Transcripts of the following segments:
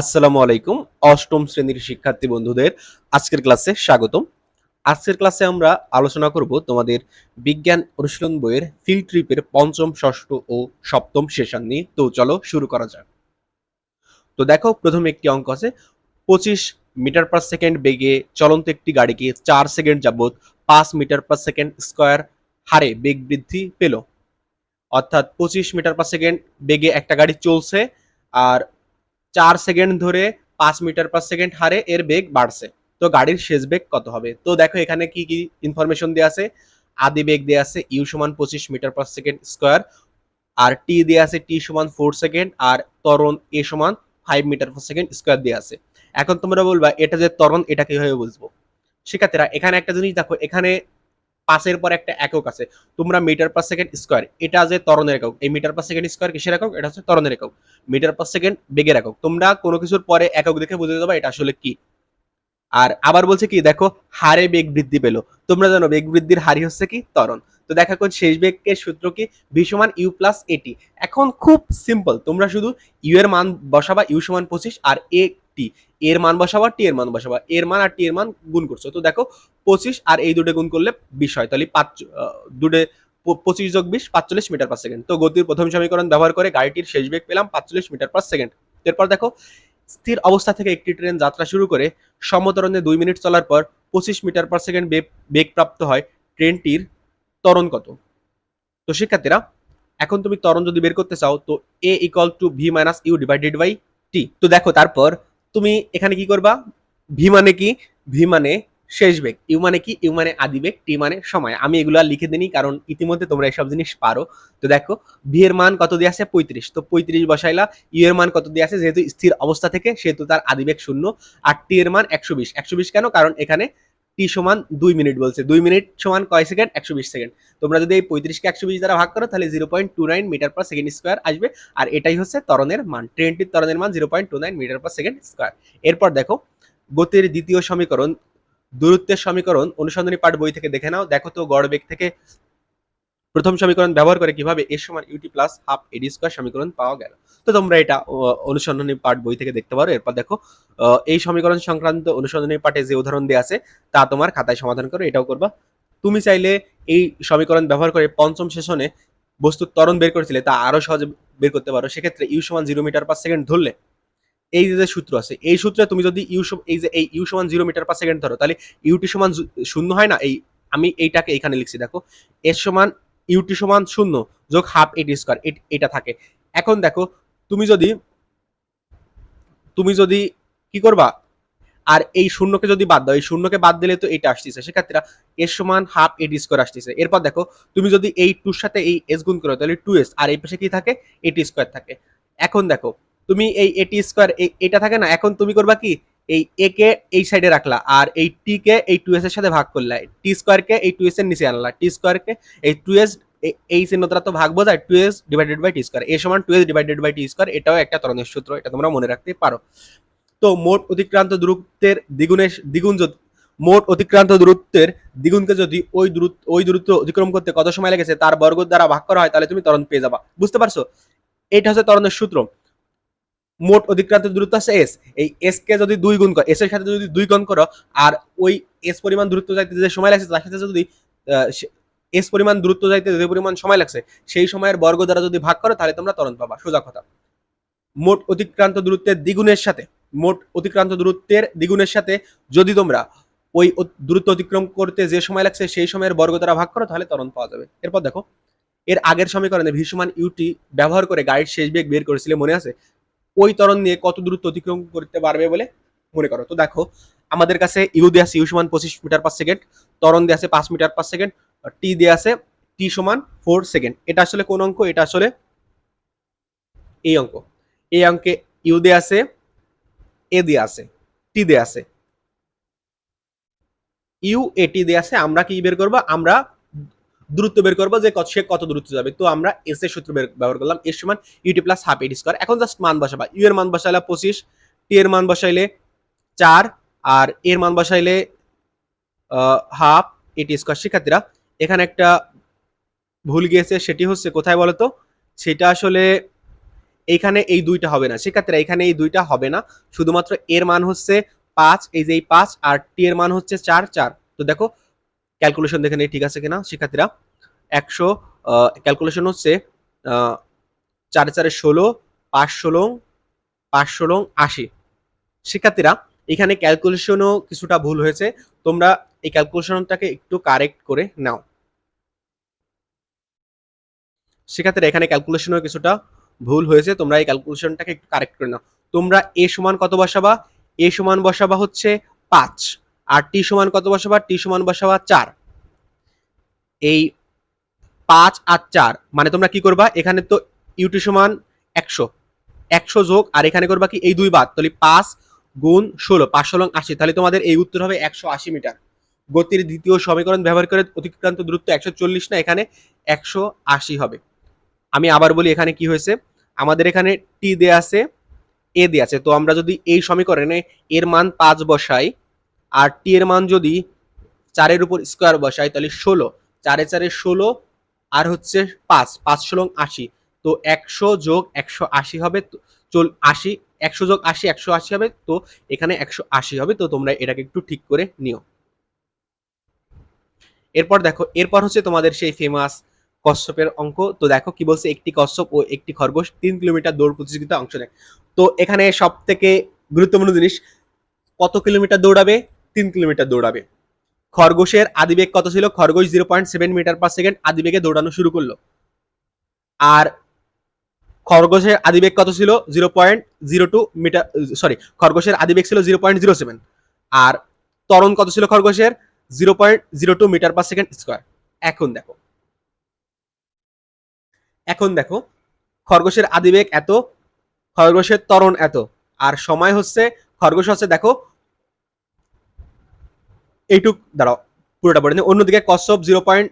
আসসালামু আলাইকুম, অষ্টম শ্রেণির শিক্ষার্থী বন্ধুদের আজকের ক্লাসে স্বাগতম। আজকের ক্লাসে আমরা আলোচনা করব তোমাদের বিজ্ঞান অনুশীলন বইয়ের ফিল্ড ট্রিপের পঞ্চম, ষষ্ঠ ও সপ্তম সেশন নিয়ে। তো চলো শুরু করা যাক। তো দেখো, প্রথমে একটি অঙ্ক আছে। পঁচিশ মিটার পার সেকেন্ড বেগে চলন্ত একটি গাড়িকে চার সেকেন্ড যাবত পাঁচ মিটার পার সেকেন্ড স্কোয়ার হারে বেগ বৃদ্ধি পেল। অর্থাৎ পঁচিশ মিটার পার সেকেন্ড বেগে একটা গাড়ি চলছে আর চার সেকেন্ড ধরে পাঁচ মিটার পার সেকেন্ড হারে এর বেগ বাড়ছে। তো গাড়ির শেষ বেগ কত হবে? তো দেখো এখানে কি কি ইনফরমেশন দেওয়া আছে? আদি বেগ দেওয়া আছে ইউ সমান পঁচিশ মিটার পার সেকেন্ড স্কোয়ার, আর টি দেওয়া আছে টি সমান ফোর সেকেন্ড, আর ত্বরণ এ সমান five metre per second square দেওয়া আছে। এখন তোমরা বলবা, এটা যে তরণ এটা কীভাবে বুঝব? শিক্ষার্থীরা, এখানে একটা জিনিস দেখো, এখানে পাঁচের পর একটা একক আছে। তোমরা মিটার পার সেকেন্ড স্কোয়ার, এটা যে ত্বরণের একক। এই মিটার পার সেকেন্ড স্কোয়ার কিসের একক? এটা হচ্ছে ত্বরণের একক। মিটার পার সেকেন্ড বেগের একক। তোমরা কোনো কিছুর পরে একক দেখে বুঝে যাবে এটা আসলে কি। আর আবার বলছে কি, দেখো, হারে বেগ বৃদ্ধি পেল। তোমরা জানো, বেগ বৃদ্ধির হারই হচ্ছে কি? ত্বরণ। তো দেখা কোন শেষ বেগের সূত্র কি? ভি সমান ইউ প্লাস এটি এখন খুব সিম্পল তোমরা শুধু ইউ এর মান বসাবা ইউ সমান পঁচিশ আর এ টি, এর মান বসাবা টি এর মান বসাবা এর মান আর টি এর মান গুণ করছ। তো দেখো, পঁচিশ আর এই দুটো গুণ করলে বিশ হয়, তাহলে পাঁচ দুটো পঁচিশ যোগ বিশ, পাঁচচল্লিশ মিটার পার সেকেন্ড তো গতির প্রথম সমীকরণ ব্যবহার করে গাড়িটির শেষ বেগ পেলাম পাঁচচল্লিশ মিটার পার সেকেন্ড এরপর দেখো, স্থির অবস্থা থেকে একটি ট্রেন যাত্রা শুরু করে সমতরণে দুই মিনিট চলার পর পঁচিশ মিটার পার সেকেন্ড বেগ প্রাপ্ত হয় ট্রেনটির ত্বরণ কত? তো শিক্ষার্থীরা, এখন তুমি ত্বরণ যদি বের করতে চাও, তো a equal to v minus u divided by t তো দেখো, তারপর তুমি এখানে কি করবা? ভি মানে কি? ভি মানে শেষ বেগ। ইউ মানে কি? ইউ মানে আদি বেগ, টি মানে সময়। আমি এগুলো লিখে দিনি কারণ ইতিমধ্যে তোমরা এসব জিনিস পারো। তো দেখো, ভি এর মান কত দিয়ে আছে পঁয়ত্রিশ। তো পঁয়ত্রিশ বসাইলা, ইউ এর মান কত দিয়ে আছে যেহেতু স্থির অবস্থা থেকে, সেহেতু তার আদি বেগ শূন্য। আর টি এর মান একশো বিশ। একশো বিশ কেন? কারণ এখানে টি সমান দুই মিনিট বলছে। দুই মিনিট সমান কয় সেকেন্ড? একশো বিশ সেকেন্ড। তোমরা যদি এই পঁয়ত্রিশকে একশো বিশ দ্বারা ভাগ করো, তাহলে zero point two nine metre per second square আসবে। আর এটাই হচ্ছে তরণের মান। ট্রেনটির তরণের মান zero point two nine metre per second square এরপর দেখো, গতির দ্বিতীয় সমীকরণ, দূরত্বের সমীকরণ অনুসন্ধানী পাঠ বই থেকে দেখে নাও। দেখো তো গড় বেগ থেকে প্রথম সমীকরণ ব্যবহার করে কীভাবে এর সমান ut plus half at square সমীকরণ পাওয়া গেল। তো তোমরা এটা অনুসন্ধানী পাঠ বই থেকে দেখতে পারো। এরপর দেখো এই সমীকরণ সংক্রান্ত অনুসন্ধানী পাঠে যে উদাহরণ দেওয়া আছে, তা তোমার খাতায় সমাধান করো, এটাও করবা। তুমি চাইলে এই সমীকরণ ব্যবহার করে পঞ্চম সেশনে বস্তুর ত্বরণ বের করেছিলে, তা আরও সহজে বের করতে পারো। সেক্ষেত্রে ইউ সমান জিরো মিটার পার সেকেন্ড ধরলে, এই যে সূত্র আছে, এই সূত্রে তুমি যদি ইউ এই যে, এই ইউ সমান জিরো মিটার পার সেকেন্ড ধরো, তাহলে ইউটি সমান শূন্য হয় না? এই, আমি এইটাকে এখানে লিখছি, দেখো এর সমান ইউটি সমান শূন্য যোগ হাফ এটি স্কোয়ার এটা থাকে। এখন দেখো, তুমি যদি তুমি যদি কি করবা? আর এই শূন্যকে যদি বাদ দাও, এই শূন্যকে বাদ দিলে তো এটা আসতেছে। সেক্ষেত্রে এর সমান হাফ এটি স্কোয়ার আসতেছে। এরপর দেখো, তুমি যদি এই টুর সাথে এই এস গুণ করো, তাহলে টু এস আর এই পাশে কি থাকে? এটি স্কোয়ার থাকে। এখন দেখো, তুমি এই এটি স্কোয়ার এটা থাকে না? এখন তুমি করবা কি? এই এ কে এই সাইডে রাখলা আর এই টি কে এই টু এস এর সাথে ভাগ করলা। টি স্কোয়ার কে এই টু এস এর নিচে আনলা। টি স্কোয়ার কে এই টু এস এই চিহ্ন দ্বারা তো ভাগ বোঝায়। Two s divided by t square a সমান two s divided by t square এটাও একটা তরণের সূত্র, এটা তোমরা মনে রাখতে পারো। তো মোট অতিক্রান্ত দূরত্বের দ্বিগুণের, দ্বিগুণ যদি মোট অতিক্রান্ত দূরত্বের দ্বিগুণকে যদি ওই দূরত্ব ওই দূরত্ব অতিক্রম করতে কত সময় লেগেছে, তার বর্গ দ্বারা ভাগ করা হয়, তাহলে তুমি ত্বরণ পেয়ে যাবা। বুঝতে পারছ? এটা হচ্ছে ত্বরণের সূত্র। মোট অতিক্রান্ত দূরত্ব আছে এস এই এস কে যদি দুই গুণ করো এস এর সাথে যদি দুই গুণ করো, আর ওই এস পরিমাণ দূরত্ব যাইতে যে সময় লাগছে, তার সাথে যদি এস পরিমাণ দূরত্ব যাইতে যে পরিমাণ সময় লাগছে, সেই সময়ের বর্গ দ্বারা যদি ভাগ করো, তাহলে তোমরা ত্বরণ পাবা। সোজা কথা। মোট অতিক্রান্ত দূরত্বের দ্বিগুণের সাথে, মোট অতিক্রান্ত দূরত্বের দ্বিগুণের সাথে যদি তোমরা ওই দূরত্ব অতিক্রম করতে যে সময় লাগছে, সেই সময়ের বর্গ দ্বারা ভাগ করো, তাহলে ত্বরণ পাওয়া যাবে। এরপর দেখো, এর আগের সমীকরণে ভি ইউটি ব্যবহার করে গাড়ির শেষ বেগ বের করেছিলে, মনে আছে? ওই ত্বরণ নিয়ে কত দূরত্ব অতিক্রম করতে পারবে বলে মনে করো। তো দেখো, আমাদের কাছে ইউ দিয়ে আছে ইউ সমান পঁচিশ মিটার পার সেকেন্ড ত্বরণ দিয়ে আছে পাঁচ মিটার পার সেকেন্ড টি দিয়ে আছে টি সমান ফোর সেকেন্ড এটা আসলে কোন অঙ্ক? এটা আসলে এই অঙ্ক। এই অঙ্কে ইউ দিয়ে আছে, এ দিয়ে আছে, টি দিয়ে আছে। ইউ এটি দিয়ে আছে, আমরা কি বের করব? আমরা দূরত্ব বের করব যে সে কত দূরত্ব যাবে। তো আমরা এস এর সূত্র ব্যবহার করলাম এর সমান ut plus half at square এখন জাস্ট মান বসাবা। ইউ এর মান বসাইলে পঁচিশ টি এর মান বসাইলে চার, আর এর মান বসাইলে হাফ এটি স্কোয়ার শিক্ষার্থীরা, এখানে একটা ভুল গিয়েছে, সেটি হচ্ছে কোথায় বলতো? সেটা আসলে এইখানে এই দুইটা হবে না। সেক্ষেত্রে এখানে এই দুইটা হবে না। শুধুমাত্র এর মান হচ্ছে পাঁচ, এই যে এই পাঁচ, আর টি এর মান হচ্ছে চার চার। তো দেখো ক্যালকুলেশন দেখে নেই ঠিক আছে কিনা, শিক্ষার্থীরা। একশো ক্যালকুলেশন হচ্ছে চারে চারে ষোলো, পাঁচ ষোলো পাঁচ ষোলো, আশি। শিক্ষার্থীরা, এখানে ক্যালকুলেশনও কিছুটা ভুল হয়েছে। তোমরা এই ক্যালকুলেশনটাকে একটু কারেক্ট করে নাও। শিক্ষার্থীরা, এখানে ক্যালকুলেশনও কিছুটা ভুল হয়েছে। তোমরা এই ক্যালকুলেশনটাকে একটু কারেক্ট করে নাও। তোমরা এ সমান কত বসাবা? এ সমান বসাবা হচ্ছে পাঁচ। আর টি সমান কত বসাবা? টি সমান বসাবা চার। এই পাঁচ আর চার মানে তোমরা কি করবা? এখানে তো ইউটি সমান একশো। একশো যোগ, আর এখানে করবা কি? এই দুই বাদ। তাহলে পাঁচ গুণ ষোলো, পাঁচ ষোলো আশি। তাহলে তোমাদের এই উত্তর হবে একশো আশি মিটার। গতির দ্বিতীয় সমীকরণ ব্যবহার করে অতিক্রান্ত দূরত্ব একশো চল্লিশ না, এখানে একশো আশি হবে। আমি আবার বলি এখানে কি হয়েছে? আমাদের এখানে টি দেয়া আছে, এ দেয়া আছে। তো আমরা যদি এই সমীকরণে এর মান পাঁচ বসাই আর টি এর মান যদি চারের উপর স্কোয়ার বসাই, তাহলে ষোলো। চারে চারে ষোলো আর হচ্ছে পাঁচ পাঁচ ষোলো আশি। তো একশো যোগ একশো আশি হবে চল, আশি, একশো যোগ আশি, একশো আশি হবে, তো এখানে একশো আশি হবে, তো তোমরা এটাকে একটু ঠিক করে নিও। এরপর দেখো, এরপর হচ্ছে তোমাদের সেই ফেমাস কশ্যপের অঙ্ক। তো দেখো কি বলছে, একটি কশ্যপ ও একটি খরগোশ, তিন কিলোমিটার দৌড় প্রতিযোগিতা অংশ নেয়। তো এখানে সব থেকে গুরুত্বপূর্ণ জিনিস, কত কিলোমিটার দৌড়াবে? তিন কিলোমিটার দৌড়াবে। খরগোশের আদিবেগ কত ছিল? খরগোশ zero point seven metre per second আদিবেগে দৌড়ানো শুরু করল। আর খরগোশের আদিবেগ কত ছিল? Zero point zero two metre sorry খরগোশের আদিবেগ ছিল জিরো পয়েন্ট জিরো সেভেন আর ত্বরণ কত ছিল খরগোশের? Zero point zero two metre per second square এখন দেখো। এখন দেখো, খরগোশের আদিবেগ এত, খরগোশের ত্বরণ এত। আর সময় হচ্ছে, খরগোশ হচ্ছে দেখো এইটুক, দাঁড়াও, পুরোটা পড়ে। অন্যদিকে Kashyap zero point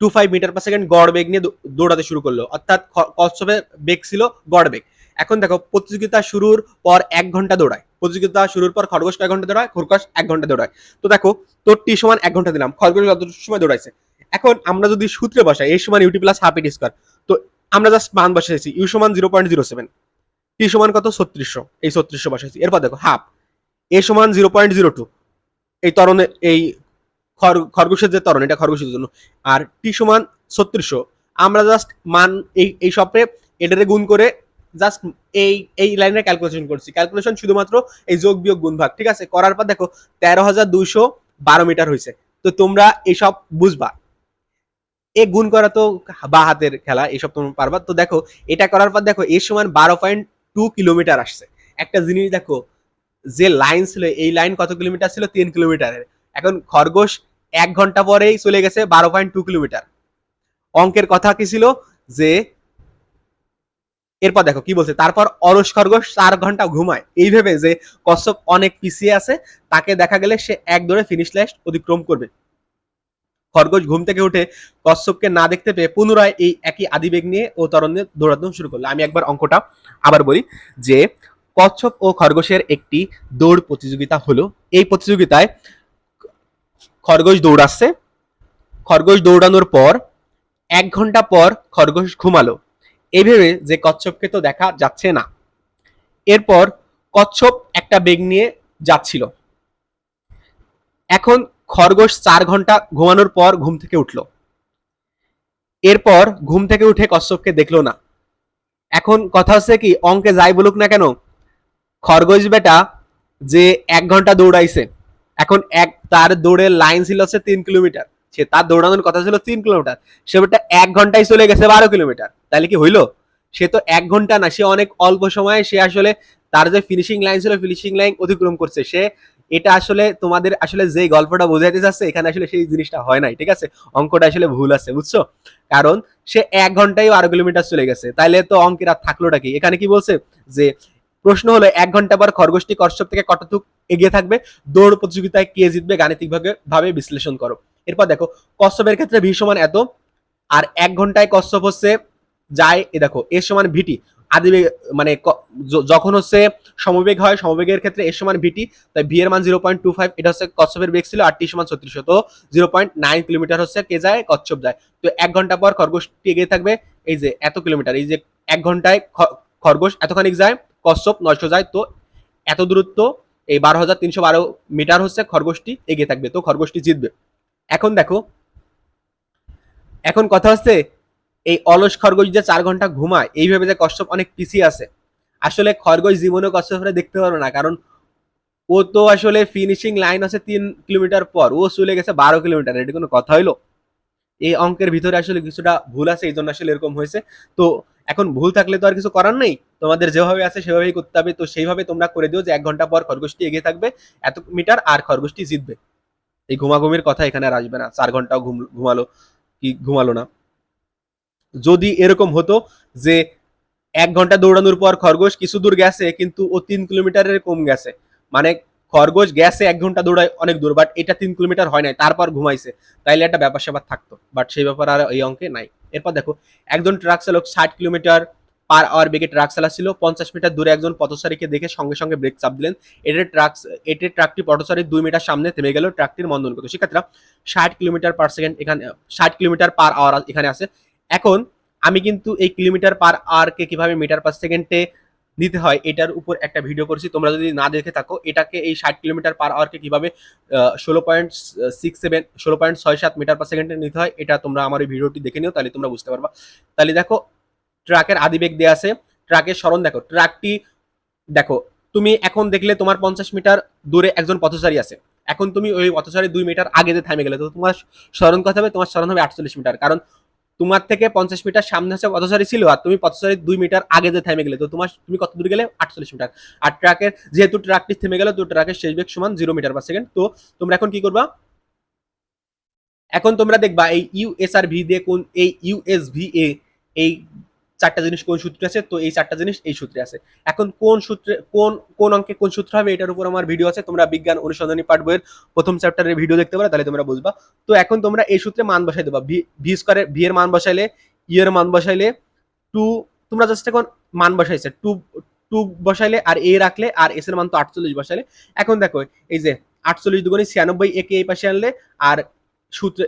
two five metre per second গড় বেগ নিয়ে দৌড়াতে শুরু করল। অর্থাৎ কশ্যপের বেগ ছিল গড় বেগ। এখন দেখো, প্রতিযোগিতা শুরুর পর এক ঘণ্টা দৌড়ায়। প্রতিযোগিতা শুরুর পর খরগোশ কয় ঘণ্টা দৌড়ায়? খরগোশ এক ঘণ্টা দৌড়ায়। তো দেখো তোর টি সমান এক ঘণ্টা দিলাম। খরগোশ যত সময় দৌড়াইছে। এখন আমরা যদি সূত্রে বসাই এই সমান ut plus half at square তো আমরা জাস্ট মান বসাইছি। ইউ সমান zero point zero seven t সমান কত? ছত্রিশশো। এই ছত্রিশশো বসাইছি। এরপর দেখো হাফ এ সমান জিরো পয়েন্ট জিরো টু এই তরণের এই খর- খরগোশের যে তরণ এটা খরগোশের জন্য। আর টি সমান ছত্রিশশো। আমরা জাস্ট মান, এই এই সপে এটারে গুণ করে জাস্ট এই এই লাইনের ক্যালকুলেশন করছি। ক্যালকুলেশন শুধুমাত্র এই যোগ বিয়োগ গুণ ভাগ ঠিক আছে? করার পর দেখো, তেরো হাজার দুইশো বারো মিটার হয়েছে। তো তোমরা এইসব বুঝবা। এ গুণ করা তো বা হাতের খেলা এইসব তোমরা পারবা। তো দেখো, এটা করার পর দেখো এর সমান বারো পয়েন্ট টু কিলোমিটার আসছে। একটা জিনিস দেখো যে লাইন ছিল, এই লাইন কত কিলোমিটার ছিল? তিন কিলোমিটারের। এখন খরগোশ এক ঘণ্টা পরেই চলে গেছে বারো পয়েন্ট টু কিলোমিটার। অঙ্কের কথা কি ছিল? যে এরপর দেখো কি বলছে, তারপর অলস খরগোশ চার ঘণ্টা ঘুমায়। এই ভেবে যে কশ্যপ অনেক পিছিয়ে আছে, তাকে দেখা গেলে সে এক দৌড়ে ফিনিশ লাইন অতিক্রম করবে। খরগোশ ঘুম থেকে উঠে কশ্যপকে না দেখতে পেয়ে পুনরায় এই একই আদিবেগ নিয়ে ও তরণ দৌড়ানো শুরু করল। আমি একবার অঙ্কটা আবার বলি যে কচ্ছপ ও খরগোশের একটি দৌড় প্রতিযোগিতা হলো। এই প্রতিযোগিতায় খরগোশ দৌড়াচ্ছে খরগোশ দৌড়ানোর পর এক ঘণ্টা পর খরগোশ ঘুমালো। এই ভেবে যে কচ্ছপকে তো দেখা যাচ্ছে না। এরপর কচ্ছপ একটা বেগ নিয়ে যাচ্ছিল। এখন খরগোশ চার ঘণ্টা ঘুমানোর পর ঘুম থেকে উঠল। এরপর ঘুম থেকে উঠে কচ্ছপকে দেখল না। এখন কথা হচ্ছে কি, অঙ্কে যাই বলুক না কেন খরগোশ বেটা যে এক ঘণ্টা দৌড়াইছে। এখন এক, তার দৌড়ের লাইন ছিল হচ্ছে তিন কিলোমিটার। সে তার দৌড়ানোর কথা ছিল তিন কিলোমিটার। সে বেটা এক ঘন্টায় চলে গেছে বারো কিলোমিটার। তাহলে কি হইল? সে তো এক ঘণ্টা না, সে অনেক অল্প সময়ে সে আসলে তার যে ফিনিশিং লাইন ছিল ফিনিশিং লাইন অতিক্রম করছে। সে এটা আসলে তোমাদের আসলে যে গল্পটা বোঝাইতে চাচ্ছে, এখানে আসলে সেই জিনিসটা হয় নাই, ঠিক আছে? অঙ্কটা আসলে ভুল আছে, বুঝছ? কারণ সে এক ঘন্টায় বারো কিলোমিটার চলে গেছে। তাইলে তো অঙ্কের আর থাকলোটা কি? এখানে কি বলছে? যে প্রশ্ন হলো, এক ঘণ্টা পর খরগোশটি কশ্যপ থেকে কতটুক এগিয়ে থাকবে? দৌড় প্রতিযোগিতায় কে জিতবে? গাণিতিক ভাবে বিশ্লেষণ করো। এরপর দেখো কশ্যপের ক্ষেত্রে ভি সমান এত, আর এক ঘন্টায় কশ্যপ হচ্ছে যায়, এ দেখো এর সমান ভিটি। আদিবেগ মানে যখন হচ্ছে সমবেগ হয়, সমবেগের ক্ষেত্রে এর সমান ভিটি, তাই ভি এর মান জিরো পয়েন্ট টু ফাইভ, এটা হচ্ছে কচ্ছপের বেগ ছিল, আর টি সমান ছত্রিশশো তো জিরো পয়েন্ট নাইন কিলোমিটার হচ্ছে কে যায়? কচ্ছপ যায়। তো এক ঘণ্টা পর খরগোশটি এগিয়ে থাকবে, এই যে এত কিলোমিটার, এই যে এক ঘন্টায় খরগোশ এতখানি যায় কশ্যপ নয়শো যায় তো এত দূরত্ব, এই বারো হাজার তিনশো বারো মিটার হচ্ছে খরগোশটি, এগিয়ে থাকবে, তো খরগোশটি জিতবে। এখন দেখো, এখন কথা হচ্ছে, এই অলস খরগোশ যে চার ঘণ্টা ঘুমায় এইভাবে যে কশ্যপ অনেক পিছিয়ে আছে। আসলে খরগোশ জীবনে কশ্যপরে দেখতে পারো না, কারণ ও তো আসলে ফিনিশিং লাইন আছে তিন কিলোমিটার পর, ও চলে গেছে বারো কিলোমিটার, এটা কোনো কথা হইল। এই অঙ্কের ভিতরে আসলে কিছুটা ভুল আছে, এই জন্য আসলে এরকম হয়েছে। তো এখন ভুল থাকলে তো আর কিছু করার নেই। তোমাদের যেভাবে আছে সেভাবেই করতে হবে। তো সেইভাবে তোমরা করে দিও যে এক ঘণ্টা পর খরগোশটি এগিয়ে থাকবে, এত মিটার আর খরগোশটি জিতবে। এই ঘুমাঘুমির কথা এখানে আর আসবে না। চার ঘন্টাও ঘুম, ঘুমালো কি ঘুমালো না। যদি এরকম হতো যে এক ঘণ্টা দৌড়ানোর পর খরগোশ কিছু দূর গেছে, কিন্তু ও তিন কিলোমিটারের কম গেছে। মানে খরগোশ গেছে এক ঘণ্টা দৌড়ায় অনেক দূর বাট এটা তিন কিলোমিটার হয় নাই, তারপর ঘুমাইছে। তাইলে একটা ব্যাপার স্যাপার থাকতো বাট সেই ব্যাপার আর এই অঙ্কে নাই। এরপর দেখো, একজন ট্রাক চালক ষাট কিলোমিটার পার আওয়ার বেগে ট্রাক চালাচ্ছিল, পঞ্চাশ মিটার দূরে একজন পথচারীকে দেখে সঙ্গে সঙ্গে ব্রেক চাপ দিলেন। এটার ট্রাক এটির ট্রাকটি পথচারীর দুই মিটার সামনে থেমে গেল ট্রাকটির মন্দন করতো। শিক্ষার্থীরা ষাট কিলোমিটার পার সেকেন্ড এখানে, ষাট কিলোমিটার পার আওয়ার এখানে আছে। এখন আমি কিন্তু এই কিলোমিটার পার আওয়ারকে কীভাবে মিটার পার সেকেন্ডে নিতে হয়, এটার উপর একটা ভিডিও করেছি। তোমরা যদি না দেখে থাকো, এটাকে এই ষাট কিলোমিটার পার আওয়ারকে কীভাবে ষোলো পয়েন্ট সিক্স সেভেন ষোলো পয়েন্ট ছয় সাত মিটার পার সেকেন্ডে নিতে হয়, এটা তোমরা আমার এই ভিডিওটি দেখে নিও, তাহলে তোমরা বুঝতে পারবা। তাহলে দেখো, ট্রাকের আদিবেগ দেওয়া আছে, ট্রাকের স্মরণ দেখো, ট্রাকটি দেখো, তুমি এখন দেখলে তোমার পঞ্চাশ মিটার দূরে একজন পথচারী আছে। এখন তুমি ওই পথচারী দুই মিটার আগে যে থামে গেলে, তো তোমার স্মরণ কথা হবে? তোমার স্মরণ হবে আটচল্লিশ মিটার কারণ তোমার থেকে পঞ্চাশ মিটার সামনে হচ্ছে পথচারী ছিল আর তুমি পথচারী দুই মিটার আগে যে থেমে গেলে, তো তোমার তুমি কত দূর গেলে? আটচল্লিশ মিটার। আর ট্রাকের যেহেতু ট্রাকটি থেমে গেল, তো ট্রাকের শেষ বেগ সমান জিরো মিটার পার সেকেন্ড তো তোমরা এখন কি করবা? এখন তোমরা দেখবা এই ইউএসআর ভি দিয়ে কোন, এই ইউএসভি এ এই চারটা জিনিস কোন সূত্রে আছে, তো এই চারটা জিনিস এই সূত্রে আছে। এখন কোন সূত্রে, কোন কোন অঙ্কে কোন সূত্র হবে এটার উপর আমার ভিডিও আছে, তোমরা বিজ্ঞান অনুসন্ধানী পাঠ বইয়ের প্রথম চ্যাপ্টারের ভিডিও দেখতে পারো, তাহলে তোমরা বুঝবা। তো এখন তোমরা এই সূত্রে মান বসাই দেবা ভি স্কোয়ারের ভি এর মান বসাইলে ই এর মান বসাইলে টু তোমরা জাস্ট এখন মান বসাইছে টু টু বসাইলে আর এ রাখলে, আর এস এর মান তো আটচল্লিশ বসাইলে। এখন দেখো, এই যে আটচল্লিশ দুগুণে ছিয়ানব্বই একে এই পাশে আনলে, আর সূত্রে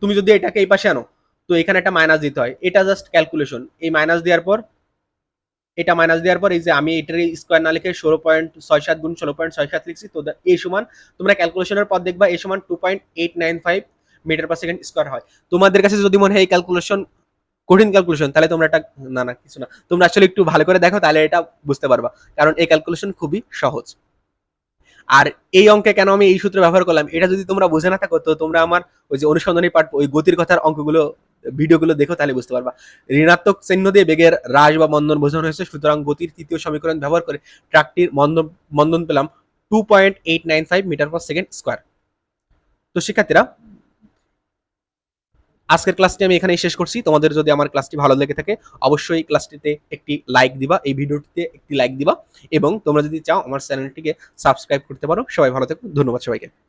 তুমি যদি এটাকে এই পাশে আনো তো এখানে একটা মাইনাস দিতে হয়। এটা জাস্ট ক্যালকুলেশন এই মাইনাস দেওয়ার পর, এটা মাইনাস দেওয়ার পর এই যে আমি এটার স্কোয়ার না লিখে ষোলো পয়েন্ট ছয় সাত গুণ ষোলো পয়েন্ট ছয় সাত লিখছি, তো এই সমান তোমরা ক্যালকুলেশনের পর দেখবা এই সমান two point eight nine five metre per second square হয়। তোমাদের কাছে যদি মনে হয় এই ক্যালকুলেশন কঠিন ক্যালকুলেশন তাহলে তোমরা এটা না না, কিছু না। তোমরা আসলে একটু ভালো করে দেখো, তাহলে এটা বুঝতে পারবা। কারণ এই ক্যালকুলেশন খুবই সহজ। আর এই অঙ্কে কেন আমি এই সূত্র ব্যবহার করলাম, এটা যদি তোমরা বুঝে না থাকো, তো তোমরা আমার ওই যে অনুসন্ধানী পাঠ ওই গতির কথার অঙ্কগুলো ভিডিওগুলো দেখো তাহলে বুঝতে পারবা। ঋণাত্মক চিহ্ন দিয়ে বেগের হ্রাস বা মন্দন বোঝানো হয়েছে, সুতরাং গতির তৃতীয় সমীকরণ ব্যবহার করে ট্রাকটির মন্দন মন্দন পেলাম two point eight nine five metre per second square তো শিক্ষার্থীরা, আজকের ক্লাসটি আমি এখানেই শেষ করছি। তোমাদের যদি আমার ক্লাসটি ভালো লেগে থাকে, অবশ্যই ক্লাসটিতে একটি লাইক দিবা, এই ভিডিওটিতে একটি লাইক দিবা। এবং তোমরা যদি চাও, আমার চ্যানেলটিকে সাবস্ক্রাইব করতে পারো। সবাই ভালো থেকো, ধন্যবাদ সবাইকে।